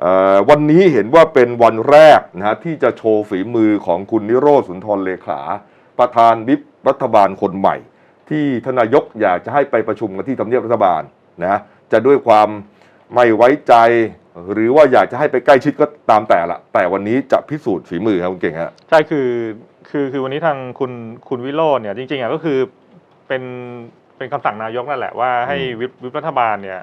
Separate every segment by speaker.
Speaker 1: เอ่อวันนี้เห็นว่าเป็นวันแรกนะฮะที่จะโชว์ฝีมือของคุณนิโรธสุนทรเลขา ประธานวิปรัฐบาลคนใหม่ ที่ทานนายกอยากจะให้ไปประชุมกันที่ทำเนียบรัฐบาลนะจะด้วยความไม่ไว้ใจ หรือว่าอยากจะให้ไปใกล้ชิดก็ตามแต่ละแต่วันนี้จะพิสูจน์ฝีมือครับคุณเก่งฮะ
Speaker 2: ใช่คือคือคือวันนี้ทางคุณคุณวิโรจน์เนี่ยจริงๆอะก็คือเป็นเป็นคำสั่งนายกนั่นแหละว่าให้วิปวิปรัฐบาลเนี่ย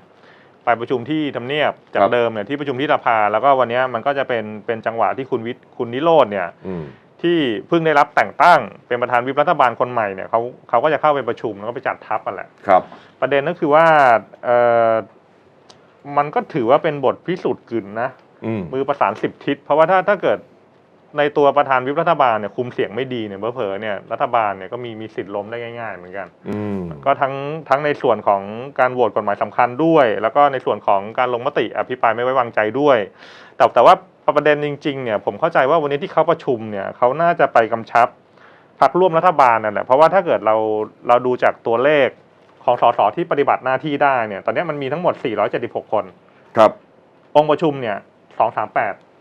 Speaker 2: ไปประชุมที่ทำเนียบจา
Speaker 1: ครั
Speaker 2: ก
Speaker 1: บ
Speaker 2: เดิมเนี่ยที่ประชุมที่สภาแล้วก็วันเนี้ยมันก็จะเป็นเป็นจังหวะที่คุณวิทย์คุณนิโรธเนี่ย
Speaker 1: อืม
Speaker 2: ที่เพิ่งได้รับแต่งตั้งเป็นประธานวิปรัฐบาลคนใหม่เนี่ยเขาเขาก็จะเข้าไปประชุมแล้วก็ไปจัดทัพกันแหละ
Speaker 1: ครับ
Speaker 2: ประเด็นก็คือว่าเออมันก็ถือว่าเป็นบทพิสูจน์กึนนะ
Speaker 1: อืม
Speaker 2: มือประสานสิบทิศเพราะว่าถ้าถ้าเกิด ในตัวประธานวิปรัฐบาลเนี่ยคุมเสียงไม่ดีเนี่ยเผลอๆเนี่ยรัฐบาลเนี่ยก็มีมีสิทธิ์ล้มได้ง่าย ๆ เหมือนกัน
Speaker 1: อืม
Speaker 2: ก็ทั้งทั้งในส่วนของการโหวตกฎหมายสำคัญด้วย แล้วก็ในส่วนของการลงมติอภิปรายไม่ไว้วางใจด้วย แต่แต่ว่าประเด็นจริงๆเนี่ยผมเข้าใจว่าวันนี้ที่เขาประชุมเนี่ยเขาน่าจะไปกำชับพรรคร่วมรัฐบาลนั่นแหละเพราะว่าถ้าเกิดเราเราดูจากตัวเลขของสสที่ปฏิบัติหน้าที่ได้เนี่ย ตอนนี้มันมีทั้งหมด 476 คน
Speaker 1: ครับ
Speaker 2: องค์ประชุมเนี่ย 238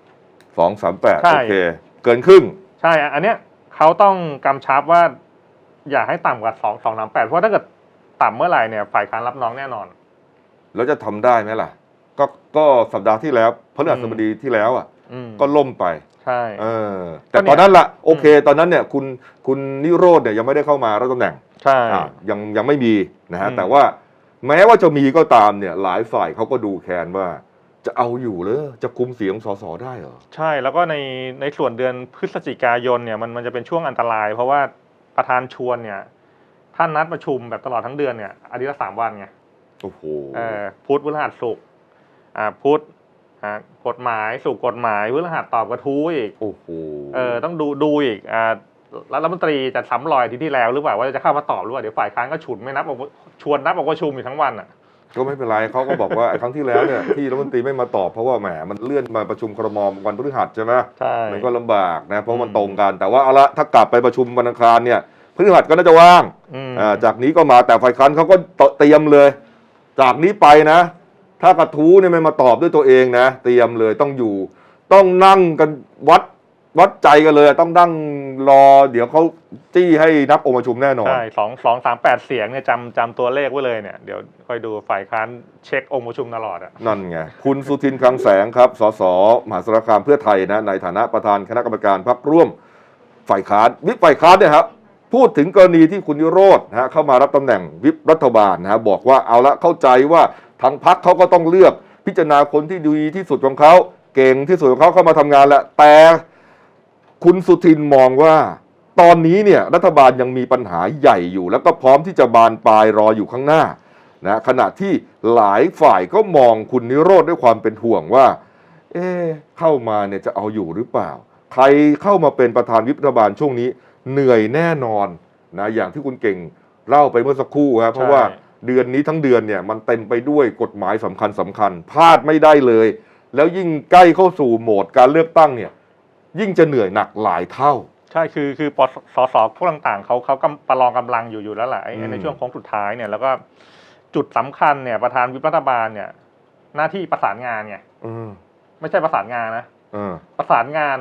Speaker 1: สองสามแปด
Speaker 2: ใช่
Speaker 1: โอเค เกินครึ่ง
Speaker 2: ใช่อะอันเนี้ยเขาต้องกำชับว่า อย่าให้ต่ำกว่าสองสองสามแปดเพราะถ้าเกิดต่ำเมื่อไหร่เนี่ยฝ่ายค้านรับน้องแน่นอน
Speaker 1: แล้วจะทำได้ไหมล่ะ ก็ก็สัปดาห์ที่แล้วพฤหัสบดีที่แล้วอะ
Speaker 2: อืม
Speaker 1: ก็ล่มไป
Speaker 2: ใช่
Speaker 1: เออ แต่
Speaker 2: ก็เนี่ย
Speaker 1: ตอนนั้นละโอเค ตอนนั้นเนี่ยคุณคุณนิโรธเนี่ยยังไม่ได้เข้ามารับตำแหน่ง
Speaker 2: ใช่
Speaker 1: อะยังยังไม่มีนะฮะ
Speaker 2: อืม
Speaker 1: แต่ว่าแม้ว่าจะมีก็ตามเนี่ยหลายฝ่ายเขาก็ดูแคนว่า จะเอาอยู่เลยจะคุมเสียงสสได้เหรอ
Speaker 2: ใช่แล้วก็ในในส่วนเดือนพฤศจิกายนเนี่ยมันมันจะเป็นช่วงอันตราย เพราะว่าประธานชวนเนี่ยท่านนัดประชุมแบบตลอดทั้งเดือนเนี่ยอาทิตย์ละสามวันไง
Speaker 1: โอ้โห
Speaker 2: เออพุธพฤหัสศุกร์อ่าพุธอ่ากฎหมายศุกร์กฎหมายพฤหัสตอบกระทู้อีก
Speaker 1: โอ้โห
Speaker 2: เออต้องดูดูอีกอ่ารัฐมนตรีจะซ้ำรอยอาที่ที่แล้วหรือเปล่าว่าจะเข้ามาตอบหรือเปล่าเดี๋ยวฝ่ายค้านก็ฉุนไม่นับออกชวนนับออกประชุมอยู่ทั้งวันอะ
Speaker 1: ก็ไม่เป็นไรเขาก็บอกว่าไอ้ครั้งที่แล้วเนี่ยที่รัฐมนตรีไม่มาตอบเพราะว่าแหมมันเลื่อนมาประชุมครมวันพฤหัสใช่ไหม
Speaker 2: ใช่
Speaker 1: มันก็ลำบากนะเพราะมัน
Speaker 2: อืม
Speaker 1: ตรงกัน แต่ว่าเอาละถ้ากลับไปประชุมวันอังคารเนี่ยพฤหัสก็น่าจะว่าง
Speaker 2: อืม
Speaker 1: อ่าจากนี้ก็มาแต่ฝ่ายค้านเขาก็เตรียมเลย จากนี้ไปนะ ถ้ากระทู้เนี่ยไม่มาตอบด้วยตัวเองนะ เตรียมเลยต้องอยู่ ต้องนั่งกันวัด วัดใจกันเลยต้องนั่งรอ เดี๋ยวเขาจี้ให้นับองค์ประชุมแน่นอน
Speaker 2: ใช่สองสองสามแปดเสียงเนี่ยจำจำตัวเลขไว้เลยเนี่ย เดี๋ยวค่อยดูฝ่ายค้านเช็คองค์ประชุมตลอดอะ
Speaker 1: นั่นไง คุณสุทินคลังแสงครับ สสมหาสารคามเพื่อไทยนะ ในฐานะประธานคณะกรรมการพักร่วมฝ่ายค้านวิปฝ่ายค้านเนี่ยครับ พูดถึงกรณีที่คุณยุโรธนะฮะเข้ามารับตำแหน่งวิปรัฐบาลนะฮะบอกว่าเอาละเข้าใจว่าทางพักเขาก็ต้องเลือกพิจารณาคนที่ดีที่สุดของเขาเก่งที่สุดของเขาเข้ามาทำงานแหละแต่ คุณสุทินมองว่า ตอนนี้เนี่ยรัฐบาลยังมีปัญหาใหญ่อยู่ แล้วก็พร้อมที่จะบานปลายรออยู่ข้างหน้านะขณะที่หลายฝ่ายก็มองคุณนิโรธด้วยความเป็นห่วงว่า เอ๊ะเข้ามาเนี่ยจะเอาอยู่หรือเปล่า ใครเข้ามาเป็นประธานวิปรัฐบาลช่วงนี้เหนื่อยแน่นอนนะอย่างที่คุณเก่งเล่าไปเมื่อสักครู่ครับเพราะว่าเดือนนี้ทั้งเดือนเนี่ยมันเต็มไปด้วยกฎหมายสำคัญสำคัญพลาดไม่ได้เลย แล้วยิ่งใกล้เข้าสู่โหมดการเลือกตั้งเนี่ย ยิ่งจะเหนื่อยหนักหลายเท่า
Speaker 2: ใช่คือคือปสสสพวกต่างๆเขาเขากำประลองกำลังอยู่อยู่แล้วแหละไอ้
Speaker 1: อืม
Speaker 2: ในช่วงโค้งสุดท้ายเนี่ยแล้วก็จุดสำคัญเนี่ยประธานวิปรัฐบาลเนี่ย หน้าที่ประสานงานไง
Speaker 1: เออ
Speaker 2: ไม่ใช่ประสานงานนะ
Speaker 1: เออ
Speaker 2: ประสานงาน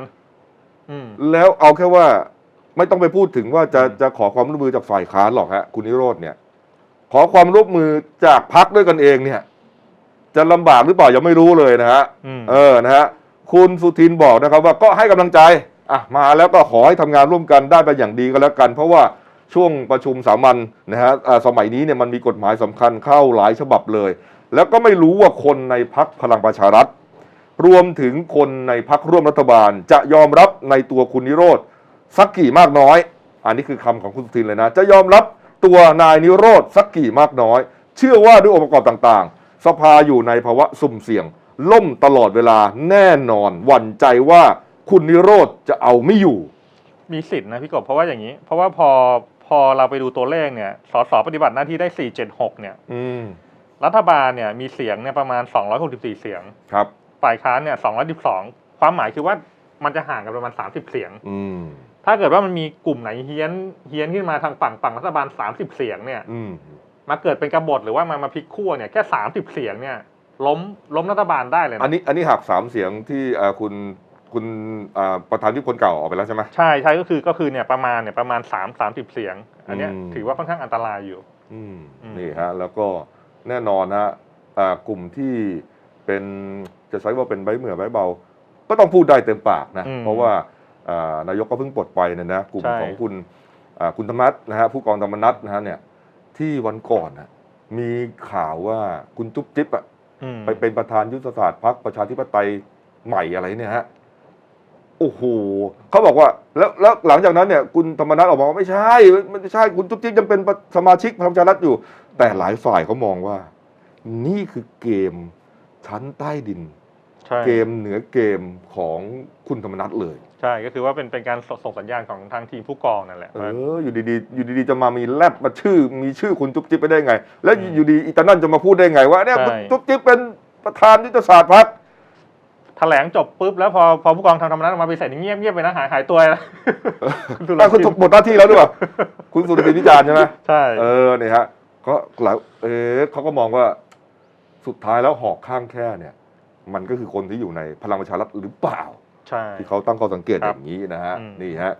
Speaker 2: อืม
Speaker 1: แล้วเอาแค่ว่าไม่ต้องไปพูดถึงว่าจะ
Speaker 2: อืม
Speaker 1: จะขอความร่วมมือจากฝ่ายค้านหรอกฮะ คุณนิโรธเนี่ย ขอความร่วมมือจากพักด้วยกันเองเนี่ย จะลำบากหรือเปล่ายังไม่รู้เลยนะฮะ
Speaker 2: อืม
Speaker 1: เออนะฮะ คุณสุทินบอกนะครับว่าก็ให้กำลังใจอะมาแล้วก็ขอให้ทำงานร่วมกันได้เป็นอย่างดีก็แล้วกัน เพราะว่าช่วงประชุมสามัญนะฮะสมัยนี้เนี่ยมันมีกฎหมายสำคัญเข้าหลายฉบับเลย แล้วก็ไม่รู้ว่าคนในพักพลังประชารัฐ รวมถึงคนในพักร่วมรัฐบาล จะยอมรับในตัวคุณนิโรธสักกี่มากน้อย อันนี้คือคำของคุณสุทินเลยนะ จะยอมรับตัวนายนิโรธสักกี่มากน้อย เชื่อว่าด้วยองค์ประกอบต่างๆ สภาอยู่ในภาวะสุ่มเสี่ยง ล่มตลอดเวลาแน่นอนหวั่นใจว่าคุณนิโรธจะเอาไม่อยู่
Speaker 2: มีสิทธิ์นะพี่กบเพราะว่าอย่างนี้ เพราะว่าพอพอเราไปดูตัวเลขเนี่ยสสปฏิบัติหน้าที่ได้ 476 เนี่ย
Speaker 1: อืม
Speaker 2: รัฐบาลเนี่ยมีเสียงเนี่ยประมาณ 264 เสียง
Speaker 1: ครับ
Speaker 2: ฝ่ายค้านเนี่ย212 ความหมายคือว่ามันจะห่างกันประมาณ 30 เสียง
Speaker 1: อืม
Speaker 2: ถ้าเกิดว่ามันมีกลุ่มไหนเฮี้ยนเฮี้ยนขึ้นมาทางฝั่งฝั่งรัฐบาล 30 เสียงเนี่ย
Speaker 1: อืม
Speaker 2: มาเกิดเป็นกบฏหรือว่ามามาพลิกขั้วเนี่ยแค่ 30 เสียงเนี่ย ล้มล้มรัฐบาลได้เลยนะ
Speaker 1: อันนี้อันนี้หักสามเสียงที่อ่าคุณคุณอ่าประธานที่คนเก่าออกไปแล้วใช่ไหม
Speaker 2: ใช่ใช่ก็คือก็คือเนี่ยประมาณเนี่ยประมาณสามสามสิบเสียง อันเนี้ย
Speaker 1: อืม
Speaker 2: ถือว่าค่อนข้างอันตรายอยู่
Speaker 1: อืม
Speaker 2: อืม
Speaker 1: นี่ฮะแล้วก็แน่นอนฮะอ่ากลุ่มที่เป็นจะใช้ว่าเป็นใบเหมือใบเบา ก็ต้องพูดได้เต็มปากนะ
Speaker 2: อืม
Speaker 1: เพราะว่าอ่านายกก็เพิ่งปลดไปเนี่ยนะกลุ่ม
Speaker 2: ใช่
Speaker 1: ของคุณอ่าคุณธรรมนัฐนะฮะผู้กองธรรมนัฐนะฮะเนี่ยที่วันก่อนนะมีข่าวว่าคุณจุ๊บจิ๊บอะ
Speaker 2: อืม
Speaker 1: ไปเป็นประธานยุทธศาสตร์พรรคประชาธิปไตยใหม่อะไรเนี่ยฮะโอ้โหเขาบอกว่า แล้วแล้วหลังจากนั้นเนี่ย คุณธรรมนัฐออกมาว่าไม่ใช่มันไม่ใช่คุณจุ๊บจิ๊บยังเป็นสมาชิกพลังประชารัฐอยู่ แต่หลายฝ่ายเขามองว่า นี่คือเกมชั้นใต้ดิน
Speaker 2: ใช่
Speaker 1: เกมเหนือเกมของคุณธรรมนัฐเลย
Speaker 2: ใช่ก็คือว่าเป็นเป็นการส่งสัญญาณของทางทีมผู้กองนั่นแหละ
Speaker 1: เอ
Speaker 2: ว่า
Speaker 1: ออยู่ดีๆอยู่ดีๆจะมามีแลบมาชื่อ มีชื่อคุณจุ๊บจิ๊บไปได้ไง แล้ว
Speaker 2: อืม
Speaker 1: อยู่ดีอีตานั่นจะมาพูดได้ไงว่าเนี่ย
Speaker 2: ใช่
Speaker 1: คุณจุ๊บจิ๊บเป็นประธานยุทธศาสตร์พรรค
Speaker 2: แถลงจบปุ๊บแล้วพอพอผู้กองทำธรรมนัฐออกมาไปเสร็จเงียบเงียบไปนะหายหายตัวนะคุณสุร
Speaker 1: อะคุณ
Speaker 2: ทิน
Speaker 1: หมดหน้าที่แล้วด้วยคุณสุรศิลป์วิจารณ์ใช่ไหม
Speaker 2: ใช่
Speaker 1: เออเนี่ยฮะก็หลายเออเขาก็มองว่าสุดท้ายแล้วหอกข้างแค่เนี่ย มันก็คือคนที่อยู่ในพลังประชารัฐหรือเปล่า
Speaker 2: ใช่
Speaker 1: ที่เขาตั้งข้อสังเกต
Speaker 2: ครั
Speaker 1: อบย่างนี้นะฮะ
Speaker 2: อืม
Speaker 1: นี่ฮะ